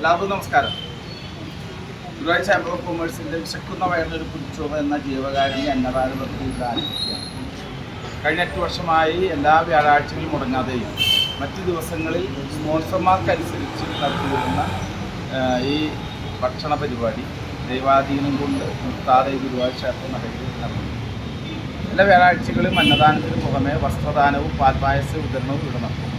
എല്ലാവർക്കും നമസ്കാരം. Guruvayur chamber of കൊമേഴ്സിന്റെ വിശക്കുന്ന വയറിനൊരു പുൽച്ചോറ് എന്ന ജീവകാരുണ്യ അന്നദാന പദ്ധതി ആരംഭിക്കുകയാണ് കഴിഞ്ഞ എട്ട് വർഷമായി എല്ലാ വ്യാഴാഴ്ചകളും മുടങ്ങാതെയും മറ്റ് ദിവസങ്ങളിൽ സ്പോൺസർമാർക്കനുസരിച്ച് നടത്തിവരുന്ന ഈ ഭക്ഷണ പരിപാടി ദൈവാധീനം കൊണ്ട് നിർത്താതെ ഗുരുവായൂർ ക്ഷേത്രം നടയിൽ നടന്നു. എല്ലാ വ്യാഴാഴ്ചകളും അന്നദാനത്തിന് പുറമെ വസ്ത്രദാനവും പാൽപായസ വിതരണവും ഇവിടെ നടത്തും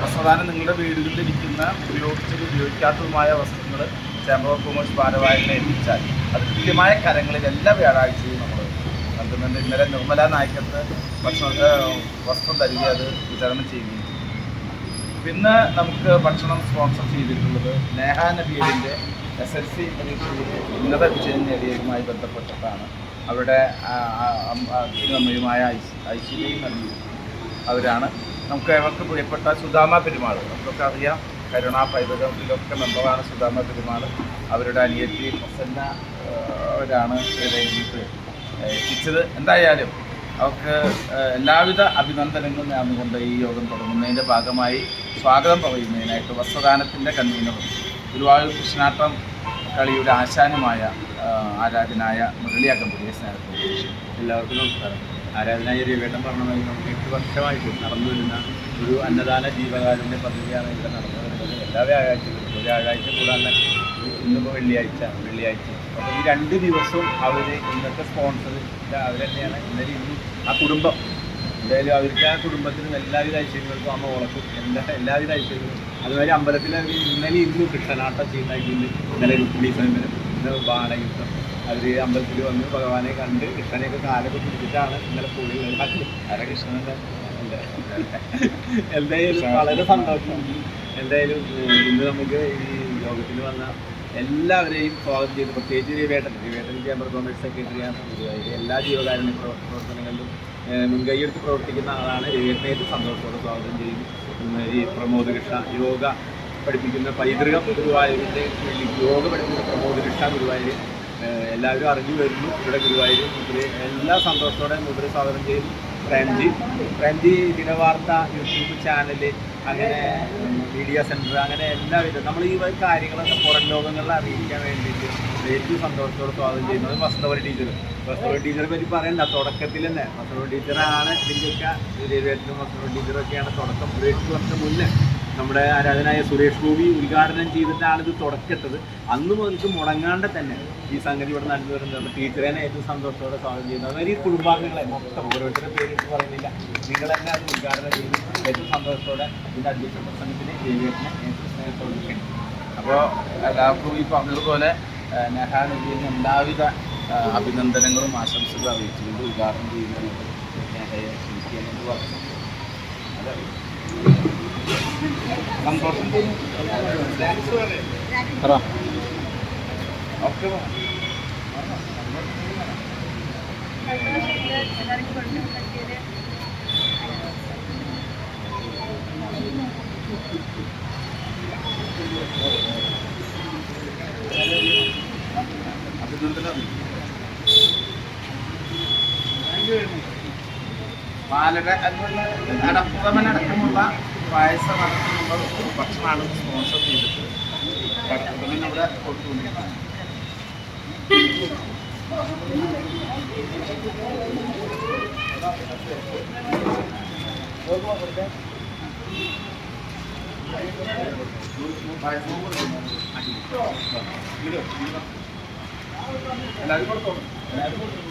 വസ്ത്രദാനം നിങ്ങളുടെ വീടുകളിൽ ഇരിക്കുന്ന ഉപയോഗിച്ചത് ഉപയോഗിക്കാത്തതുമായ വസ്ത്രങ്ങൾ ചേംബർ ഓഫ് കൊമേഴ്സ് ഭാരവാഹികളെ എത്തിച്ചാൽ അത് കൃത്യമായ കരങ്ങളിൽ എല്ലാ വ്യാഴാഴ്ചയും നമ്മൾ നൽകുന്നുണ്ട് ഇന്നലെ നിർമ്മല നായ്ക്കത്ത് ഭക്ഷണത്തെ വസ്ത്രം തരികെ അത് വിതരണം ചെയ്യുകയും പിന്നെ നമുക്ക് ഭക്ഷണം സ്പോൺസർ ചെയ്തിട്ടുള്ളത് നേഹ നബീലിന്റെ എസ് എൽ സി പരീക്ഷയിൽ ഉന്നത വിജയം നേടിയതുമായി ബന്ധപ്പെട്ടിട്ടാണ് അവരുടെ അമ്മയുമായ ഐശ്- ഐശ്വര്യയും നൽകി. അവരാണ് നമുക്ക് അവർക്ക് പ്രിയപ്പെട്ട സുധാമ പെരുമാൾ? നമുക്കൊക്കെ അറിയാം കരുണ പൈതൃകത്തിലൊക്കെ മെമ്പറാണ് സുധാമ പെരുമാൾ. അവരുടെ അനിയത്തി പ്രസന്ന അവരാണ് എത്തിച്ചത്. എന്തായാലും അവർക്ക് എല്ലാവിധ അഭിനന്ദനങ്ങളും നേർന്നുകൊണ്ട് ഈ യോഗം തുടങ്ങുന്നതിന്റെ ഭാഗമായി സ്വാഗതം പറയുന്നതിനായിട്ട് വസ്ത്രദാനത്തിന്റെ കൺവീനറും ഗുരുവായൂർ കൃഷ്ണാട്ടം കളിയുടെ ആശാനുമായ ആരാധനായ മുരളി അകമ്പതിയെ സ്നേഹത്തോടെ എല്ലാവർക്കും നമസ്കാരം. ആരാധനായ രവിവേട്ടൻ പറഞ്ഞ മാതിരി നമുക്ക് എട്ട് വർഷമായിട്ട് നടന്നു വരുന്ന ഒരു അന്നദാന ജീവകാരുണ്യ പദ്ധതിയാണ് ഇവിടെ നടന്നു വരുന്നത്. എല്ലാ വ്യാഴാഴ്ചകളും വ്യാഴാഴ്ച കൂടാതെ ഇന്നിപ്പോൾ വെള്ളിയാഴ്ച വെള്ളിയാഴ്ച. അപ്പോൾ ഈ രണ്ട് ദിവസവും അവർ ഇന്നത്തെ സ്പോൺസർ അവർ തന്നെയാണ് ഇന്നലെ ഇന്ന് ആ കുടുംബം. എന്തായാലും അവർക്ക് ആ കുടുംബത്തിനും എല്ലാവിധ ഐശ്വര്യങ്ങൾക്കും അമ്മ ഉളക്കും എല്ലാ എല്ലാവിധ ഐശ്വര്യങ്ങളും. അതുമാതിരി അമ്പലത്തിൽ ഇന്നലെ ഇന്നും കൃഷ്ണനാട്ടം ചെയ്യുന്നതായിട്ടുണ്ട് ഇന്നലെ. രുക്മിണി ഇന്ന് ബാണയുദ്ധം അവർ അമ്പലത്തിൽ വന്ന് ഭഗവാനെ കണ്ട് കൃഷ്ണനെയൊക്കെ കാലൊക്കെ പിടിച്ചിട്ടാണ് ഇന്നലെ പോയി ഹരകൃഷ്ണന്റെ എന്തായാലും വളരെ സന്തോഷം. എന്തായാലും ഇന്ന് നമുക്ക് ഈ യോഗത്തിൽ വന്ന എല്ലാവരെയും സ്വാഗതം ചെയ്ത് പ്രത്യേകിച്ച് രവിവേട്ടൻ രവിവേട്ടൻ ചേംബർ കോമേഴ്സ് സെക്രട്ടറിയാണ് ഗുരുവായൂർ എല്ലാ ജീവകാരുണ്യ പ്രവ- പ്രവർത്തനങ്ങളിലും മുൻകൈയെടുത്ത് പ്രവർത്തിക്കുന്ന ആളാണ് രവിവേട്ടനെ ഏറ്റവും സന്തോഷത്തോടെ സ്വാഗതം ചെയ്യുന്നു ഈ പ്രമോദ് കൃഷ്ണ യോഗ പഠിപ്പിക്കുന്ന പൈതൃകം ഗുരുവായൂരിന്റെ യോഗ പഠിപ്പിക്കുന്ന പ്രമോദ് കൃഷ്ണ ഗുരുവായൂർ എല്ലാവരും അറിഞ്ഞു വരുന്നു. ഇവിടെ ഗുരുവായൂർ മുതിരെ എല്ലാ സന്തോഷത്തോടെ മുതൽ സ്വാഗതം ചെയ്തു പ്രേംജി പ്രേംജി ദിനവാർത്ത യൂട്യൂബ് ചാനൽ അങ്ങനെ മീഡിയ സെന്റർ അങ്ങനെ എല്ലാവിധം നമ്മൾ ഈ കാര്യങ്ങളൊക്കെ പുറം ലോകങ്ങളിൽ അറിയിക്കാൻ വേണ്ടിയിട്ട് ഏറ്റവും സന്തോഷത്തോടെ സ്വാഗതം ചെയ്യുന്നത് വസ്തവരി ടീച്ചർ വസ്തവരി ടീച്ചറെ പറ്റി പറയണ്ട തുടക്കത്തിൽ തന്നെ. വസ്തവരി ടീച്ചറാണ് ഇതിന്റെയൊക്കെ രവിവേട്ടനും വസ്തവരി ടീച്ചറൊക്കെയാണ് തുടക്കം ഒരു എട്ട് വർഷം മുന്നേ. നമ്മുടെ ആരാധനായ സുരേഷ് ഗോപി ഉദ്ഘാടനം ചെയ്തിട്ടാണ് ഇത് തുടക്കത്തത്. അന്ന് മുതൽക്ക് മുടങ്ങാണ്ട് തന്നെ ഈ സംഗതി ഇവിടെ നടന്നു വരുന്നത്. ടീച്ചറേനെ ടീച്ചറെ ഏറ്റവും സന്തോഷത്തോടെ സ്വാഗതം ചെയ്യുന്നത് അതായത് ഈ കുടുംബാംഗങ്ങളെ മൊത്തം ഓരോരുത്തരുടെ പേര് പറയുന്നില്ല. നിങ്ങൾ തന്നെ അത് ഉദ്ഘാടനം ചെയ്ത് ഏറ്റവും സന്തോഷത്തോടെ ഇതിന്റെ അഡ്മിഷൻ പ്രസംഗത്തിന് ദേവിയേട്ടനെ ഏറ്റവും സ്നേഹത്തോടെ അപ്പോൾ എല്ലാവർക്കും ഈ പറഞ്ഞതുപോലെ നെഹാ നബീലിന് എല്ലാവിധ അഭിനന്ദനങ്ങളും ആശംസകളും അറിയിച്ചുകൊണ്ട് ഉദ്ഘാടനം ചെയ്യുന്നത് നെഹയെ ക്ഷണിക്കുകയെന്ന് പറഞ്ഞു. അതെ. പാലട അതുപോലെ അടപ്പുറമനടക്കമുള്ള പായസം നടത്തുമ്പോൾ ഭക്ഷണമാണ് സ്പോൺസർ ചെയ്തിട്ട് അടപ്പുറമൻ ഇവിടെ കൊടുത്തുകൊണ്ടിരിക്കുന്നത് എല്ലാവരും കൊടുത്തോളൂ എല്ലാവരും കൊടുത്തോളൂ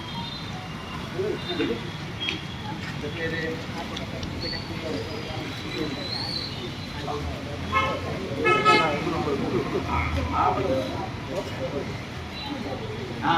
ആ